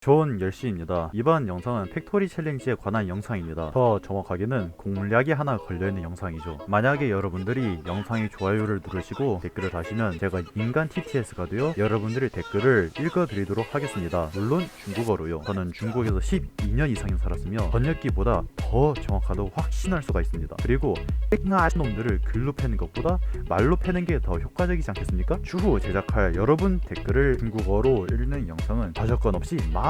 좋은 10시입니다. 이번 영상은 팩토리 챌린지에 관한 영상입니다. 더 정확하게는 공략이 하나 걸려있는 영상이죠. 만약에 여러분들이 영상의 좋아요를 누르시고 댓글을 다시면 제가 인간 TTS가 되어 여러분들의 댓글을 읽어드리도록 하겠습니다. 물론 중국어로요. 저는 중국에서 12년 이상 살았으며 번역기보다 더 정확하다고 확신할 수가 있습니다. 그리고 땡아시 놈들을 글로 패는 것보다 말로 패는 게 더 효과적이지 않겠습니까? 추후 제작할 여러분 댓글을 중국어로 읽는 영상은 저작권 없이 마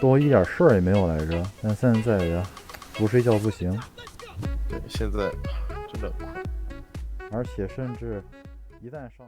都一点事儿也没有来着。但现在呀，不睡觉不行，对现在真的很困。而且甚至一旦上。